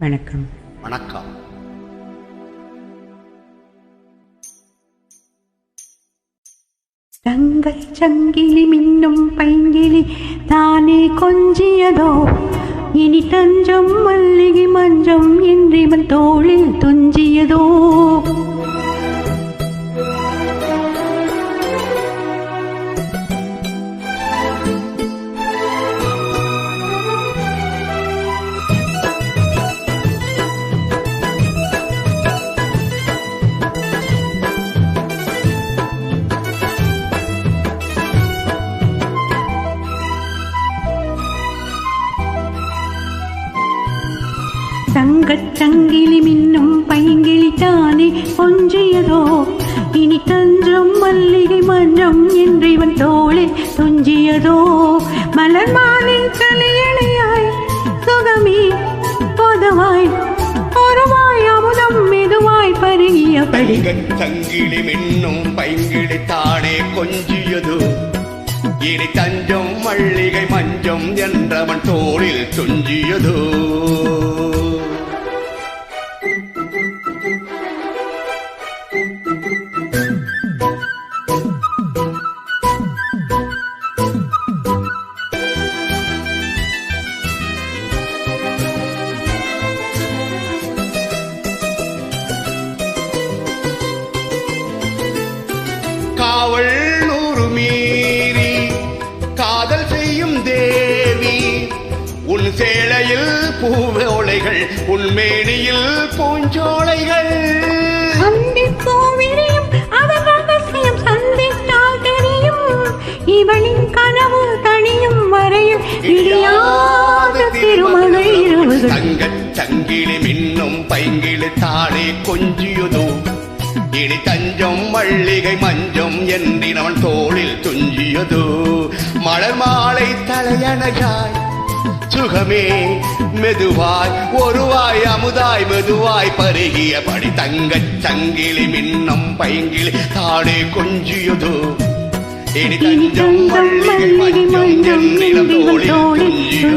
வணக்கம். வணக்கம். தங்கச் சங்கிலி மின்னும் பைங்கிலி தானே கொஞ்சியதோ? இனி தஞ்சம் மல்லிகை மஞ்சம் என்றிவன் தோளில் துஞ்சியதோ? தங்கச் சங்கிலி மின்னும் பைங்கிலி தானே கொஞ்சியதோ? இனி தஞ்சம் மல்லிகை மன்றம் என்று இவன் தோளே துஞ்சியதோ? மலர் மாலை தலையணையாய் சுகமே பொதுவாய் ஒருவாய் அமுதம் மெதுவாய் பருகிய தங்கச் சங்கிலி மின்னும் பைங்கிளி தானே கொஞ்சியது? இனி தஞ்சம் மல்லிகை மஞ்சம் என்றவன் தோளில் துஞ்சியதோ? காவல் நூறு மீறி காதல் செய்யும் தேவி. உன் சேலையில் பூவோலைகள் உன் மேனியில் பூஞ்சோலைகள். இவளின் கனவு தனியும் வரையில் இடியாத இருவது. தங்கச் சங்கிலி மின்னும் பைங்கிளி தானே கொஞ்சியதோ. இனி தஞ்சம் மல்லிகை மஞ்சம் என்றினவன் தோளில் துஞ்சியதோ. மலர் மாலை தலையணகாய் சுகமே மெதுவாய் ஒருவாய் அமுதாய் மெதுவாய் பருகிய படி தங்கச் சங்கிலி மின்னும் பைங்கிளி தானே கொஞ்சியதோ. இனி தஞ்சம் மல்லிகை மஞ்சம் என்றினம் தோளில் துஞ்சியதோ.